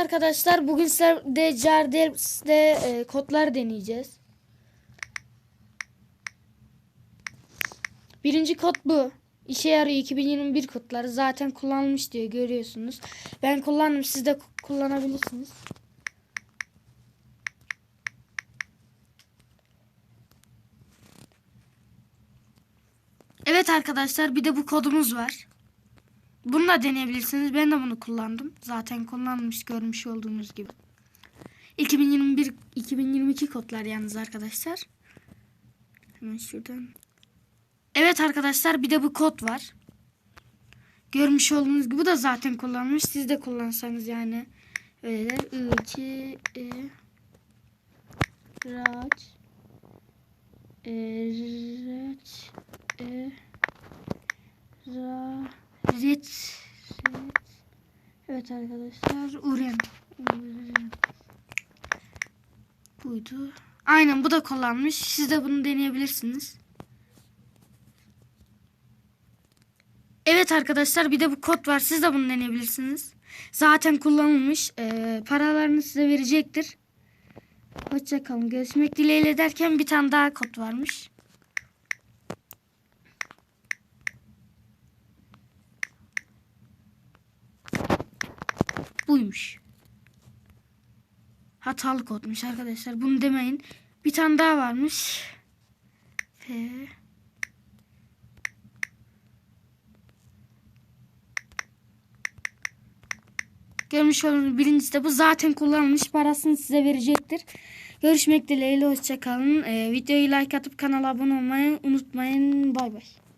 Arkadaşlar bugün sizlerle Jarders'de e, kodlar deneyeceğiz. Birinci kod bu. İşe yarıyor 2021 kodları. Zaten kullanılmış diyor görüyorsunuz. Ben kullandım siz de ku- kullanabilirsiniz. Evet arkadaşlar bir de bu kodumuz var. Bunu da deneyebilirsiniz. Ben de bunu kullandım. Zaten kullanmış görmüş olduğunuz gibi. 2021 2022 kodlar yalnız arkadaşlar. Hemen şuradan. Evet arkadaşlar bir de bu kod var. Görmüş olduğunuz gibi bu da zaten kullanmış. Siz de kullansanız yani. Öyle I 2 e, raç e, raç e, ra Ret. Evet arkadaşlar. Uren. Buydu. Aynen bu da kullanmış. Siz de bunu deneyebilirsiniz. Evet arkadaşlar bir de bu kod var. Siz de bunu deneyebilirsiniz. Zaten kullanılmış. Ee, paralarını size verecektir. Hoşçakalın. Görüşmek dileğiyle derken bir tane daha kod varmış. Buymuş. Hatalı kodmuş arkadaşlar. Bunu demeyin. Bir tane daha varmış. F Görmüş olduğunuz birincisi de bu zaten kullanılmış parasını size verecektir. Görüşmek dileğiyle hoşçakalın. Ee, videoyu like atıp kanala abone olmayı unutmayın. Bay bay.